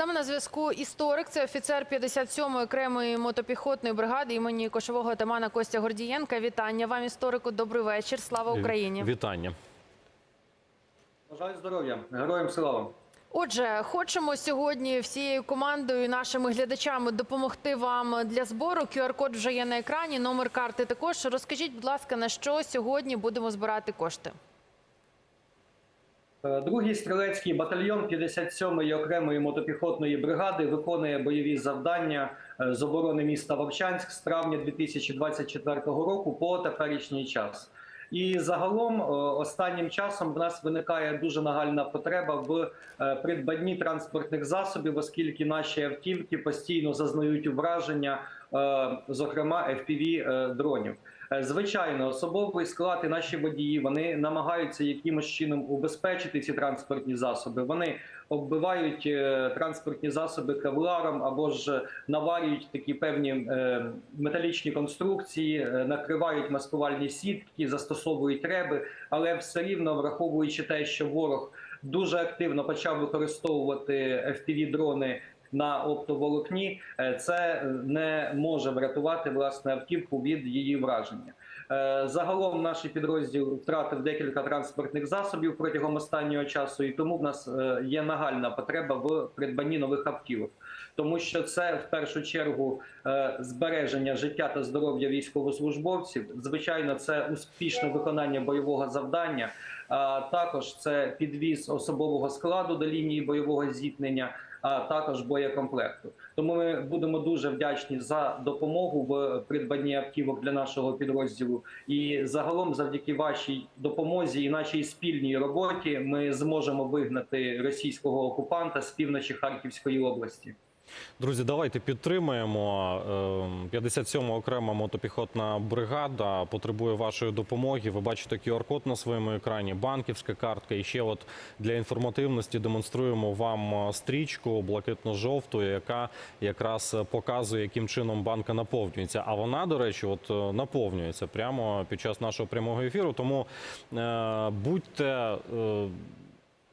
нами на зв'язку історик, це офіцер 57-ї окремої мотопіхотної бригади імені кошового отамана Костя Гордієнка. Вітання вам, історику. Добрий вечір. Слава Україні. Вітання. Бажаю здоров'я, героям слава. Отже, хочемо сьогодні всією командою, нашими глядачами допомогти вам для збору. QR-код вже є на екрані. Номер карти також. Розкажіть, будь ласка, на що сьогодні будемо збирати кошти? Е, Другий стрілецький батальйон 57-ї окремої мотопіхотної бригади виконує бойові завдання е, з оборони міста Вовчанськ з травня 2024 року по теперішній час. І загалом е, останнім часом в нас виникає дуже нагальна потреба в придбанні транспортних засобів, оскільки наші автівки постійно зазнають ураження, е, зокрема fpv дронів. Е, Звичайно, особовий склад і наші водії вони намагаються якимось чином убезпечити ці транспортні засоби. Вони оббивають е, транспортні засоби кевларом або ж наварюють такі певні е, металічні конструкції, накривають маскувальні сітки, застосовують реби, але все рівно враховуючи те, що ворог дуже активно почав використовувати fpv дрони на оптоволокні, е, це не може врятувати власне автівку від її враження. Е, Загалом наш підрозділ втратив декілька транспортних засобів протягом останнього часу, і тому в нас е, є нагальна потреба в придбанні нових автівок, тому що це в першу чергу збереження життя та здоров'я військовослужбовців. Звичайно, це успішне виконання бойового завдання. А також це підвіз особового складу до лінії бойового зіткнення, а також боєкомплекту. Тому ми будемо дуже вдячні за допомогу в придбанні автівок для нашого підрозділу. І загалом, завдяки вашій допомозі і нашій спільній роботі, ми зможемо вигнати російського окупанта з півночі Харківської області. Друзі, давайте підтримаємо. Ем, 57-ма окрема мотопіхотна бригада потребує вашої допомоги. Ви бачите QR-код на своєму екрані, банківська картка. І ще от для інформативності демонструємо вам е, стрічку блакитно-жовту, яка якраз показує, яким чином банка наповнюється. А вона, до речі, от е, наповнюється прямо під час нашого прямого ефіру. Тому е, будьте.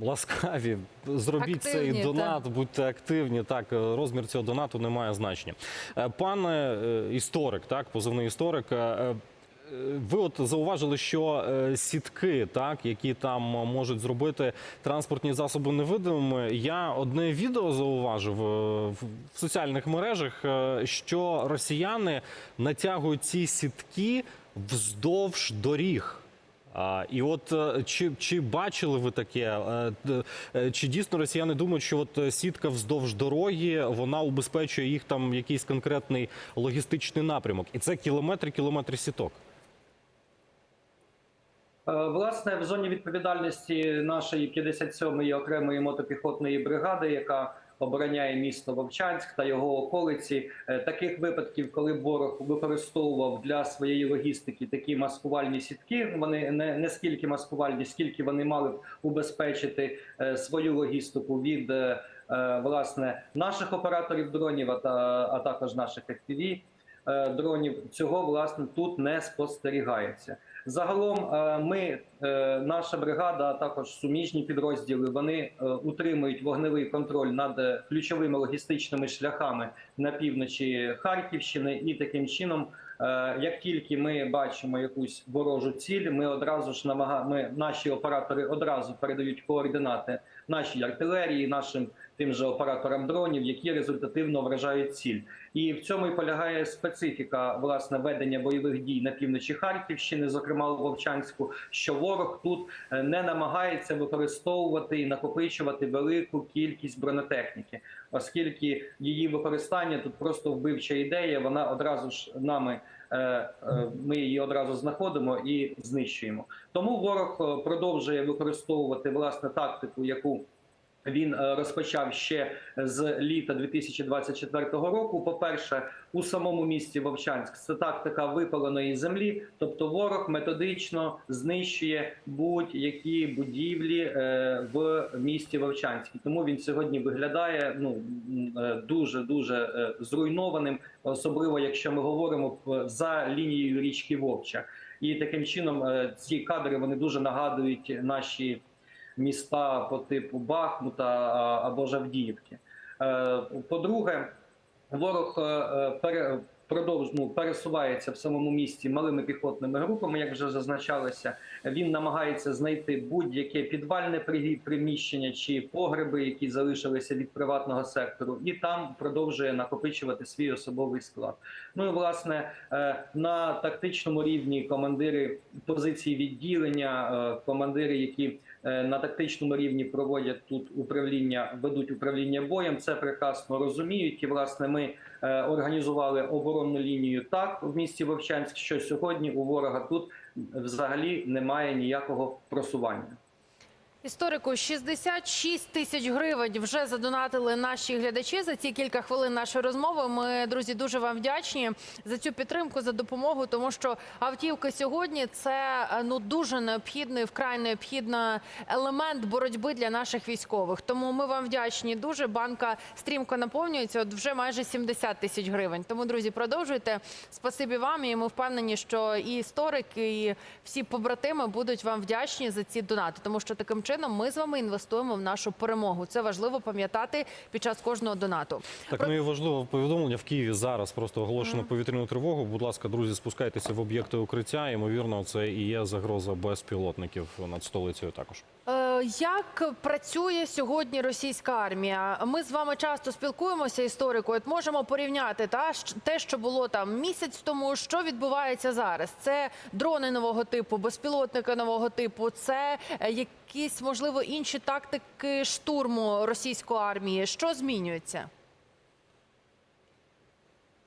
Ласкаві, зробіть цей Активні, донат, будьте активні. Так, е, розмір цього донату не має значення. Е, Пане е, історик, так, позивний історик. Ви от зауважили, що сітки, так, які там можуть зробити транспортні засоби невидимими. Я одне відео зауважив в соціальних мережах, що росіяни натягують ці сітки вздовж доріг. І от е, чи, чи бачили ви таке? Е, е, Чи дійсно росіяни думають, що от сітка вздовж дороги вона убезпечує їх там якийсь конкретний логістичний напрямок? І це кілометри, кілометри сіток. Власне, в зоні відповідальності нашої 57-ї окремої мотопіхотної бригади, яка обороняє місто Вовчанськ та його околиці, е, таких випадків, коли ворог використовував для своєї логістики такі маскувальні сітки, вони не, не скільки маскувальні, скільки вони мали б убезпечити е, свою логістику від е, власне наших операторів дронів, а, а також наших FPV, дронів. Цього власне тут не спостерігається. Загалом, е, ми, е, наша бригада, а також суміжні підрозділи, вони е, утримують вогневий контроль над е, ключовими логістичними шляхами на півночі Харківщини, і таким чином, е, як тільки ми бачимо якусь ворожу ціль, ми одразу ж намага... ми, наші оператори одразу передають координати нашій артилерії, нашим тим же операторам дронів, які результативно вражають ціль. І в цьому і полягає специфіка власне ведення бойових дій на півночі Харківщини, зокрема у Вовчанську, що ворог тут е, не намагається використовувати і накопичувати велику кількість бронетехніки, оскільки її використання тут просто вбивча ідея. Вона одразу ж нами. е, е, Ми її одразу знаходимо і знищуємо. Тому ворог продовжує використовувати власне тактику, яку він е, розпочав ще з літа 2024 року. По-перше, у самому місті Вовчанськ це тактика випаленої землі, тобто ворог методично знищує будь-які будівлі е, в місті Вовчанськ. Тому він сьогодні виглядає ну дуже дуже зруйнованим, особливо якщо ми говоримо за лінією річки Вовча. І таким чином е, ці кадри вони дуже нагадують наші міста по типу Бахмута або ж Авдіївки. Е, По-друге, ворог е, е, пере, продовж, ну, пересувається в самому місті малими піхотними групами, як вже зазначалося. Він намагається знайти будь-яке підвальне при- приміщення чи погреби, які залишилися від приватного сектору, і там продовжує накопичувати свій особовий склад. Ну і власне на тактичному рівні командири позиції відділення, командири, які на тактичному рівні проводять тут управління, ведуть управління боєм. Це прекрасно розуміють. І власне ми е, організували оборонну лінію так в місті Вовчанськ, що сьогодні у ворога тут взагалі немає ніякого просування. Історику 66 тисяч гривень вже задонатили наші глядачі за ці кілька хвилин нашої розмови. Ми, друзі, дуже вам вдячні за цю підтримку, за допомогу, тому що автівки сьогодні це е, ну дуже необхідний, вкрай необхідний елемент боротьби для наших військових. Тому ми вам вдячні. Дуже банка стрімко наповнюється. От вже майже 70 тисяч гривень. Тому, друзі, продовжуйте. Спасибі вам. І ми впевнені, що і історики, і всі побратими будуть вам вдячні за ці донати, тому що таким чином ми з вами інвестуємо в нашу перемогу. Це важливо пам'ятати під час кожного донату. Так, ну і важливе повідомлення в Києві зараз просто оголошено повітряну тривогу. Будь ласка, друзі, спускайтеся в об'єкти укриття. Ймовірно, це і є загроза безпілотників над столицею. Також Е, Як працює сьогодні російська армія? Ми з вами часто спілкуємося історику. От можемо порівняти та те, що було там місяць тому, що відбувається зараз. Це дрони нового типу, безпілотники нового типу. Це е, якісь можливо інші тактики штурму російської армії. Що змінюється?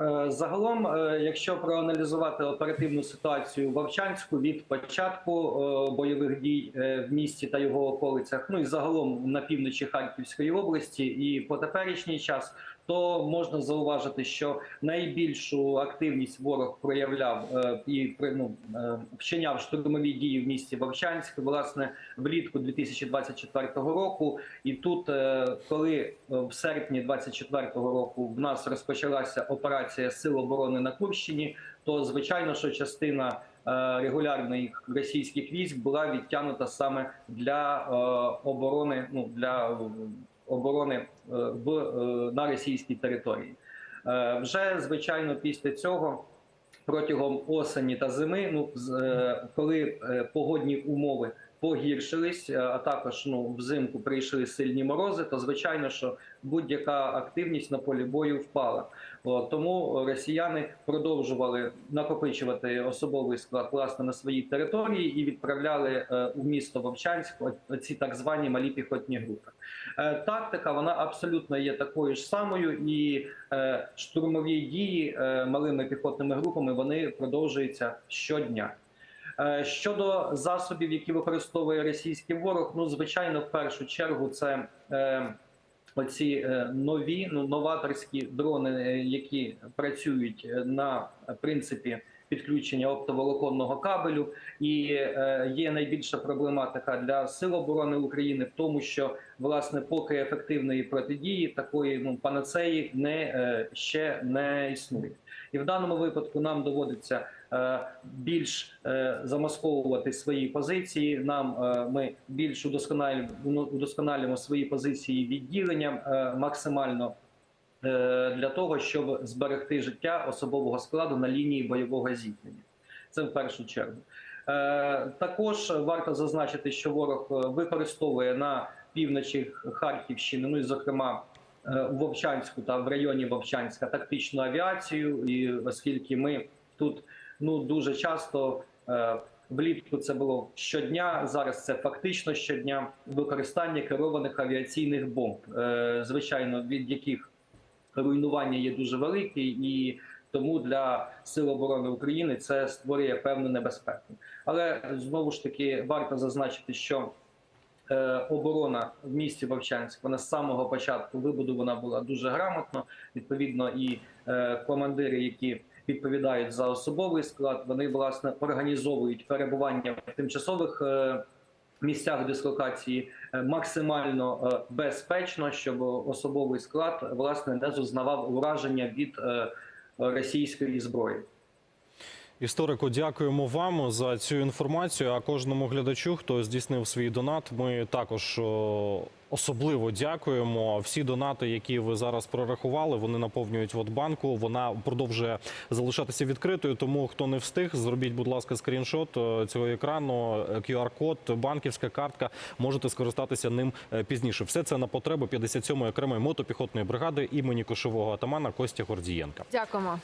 Е, Загалом, е, якщо проаналізувати оперативну ситуацію в Вовчанську від початку е, бойових дій в місті та його околицях, ну і загалом на півночі Харківської області, і по теперішній час, то можна зауважити, що найбільшу активність ворог проявляв е, і ну, е, вчиняв штурмові дії в місті Вовчанськ, власне, влітку 2024 року. І тут, е, коли в серпні 24-го року в нас розпочалася операція Сил оборони на Курщині, то звичайно, що частина регулярних російських військ була відтягнута саме для оборони, ну для оборони е, в е, на російській території. Е, Вже звичайно, після цього. Протягом осені та зими, ну коли погодні умови погіршились, е, а також ну взимку прийшли сильні морози, то звичайно, що будь-яка активність на полі бою впала. Тому росіяни продовжували накопичувати особовий склад власне на своїй території і відправляли е, у місто Вовчанськ ці так звані малі піхотні групи. Е, Тактика вона абсолютно є такою ж самою, і штурмові дії малими піхотними групами вони продовжуються щодня. Е, Щодо засобів, які використовує російський ворог, ну звичайно, в першу чергу це е, оці е, нові ну новаторські дрони, які працюють на принципі підключення оптоволоконного кабелю. І є найбільша проблематика для сил оборони України в тому, що власне поки ефективної протидії такої ну панацеї не ще не існує. І в даному випадку нам доводиться більш е, замасковувати свої позиції. Нам е, ми більш удосконалюємо, удосконалюємо свої позиції відділенням е, максимально е, для того, щоб зберегти життя особового складу на лінії бойового зіткнення. Це в першу чергу. Е, Також варто зазначити, що ворог е, використовує на півночі Харківщини, ну і зокрема е, у Вовчанську та в районі Вовчанська тактичну авіацію. І оскільки ми тут ну дуже часто е, влітку це було щодня, зараз це фактично щодня використання керованих авіаційних бомб, е, звичайно, від яких руйнування є дуже велике, і тому для сил оборони України це створює певну небезпеку. Але знову ж таки варто зазначити, що е, оборона в місті Вовчанськ вона з самого початку вибудована була дуже грамотно. Відповідно, і командири, які відповідають за особовий склад, вони власне організовують перебування в тимчасових. е, Місцях дислокації е, максимально е, безпечно, щоб особовий склад власне не зазнавав ураження від російської зброї. Історику, дякуємо вам за цю інформацію. А кожному глядачу, хто здійснив свій донат, ми також особливо дякуємо. Всі донати, які ви зараз прорахували, вони наповнюють Водбанку. Вона продовжує залишатися відкритою. Тому хто не встиг, зробіть, будь ласка, скріншот цього екрану, QR-код, банківська картка. Можете скористатися ним е, пізніше. Все це на потреби 57-ї окремої мотопіхотної бригади імені кошового атамана Костя Гордієнка. Дякуємо.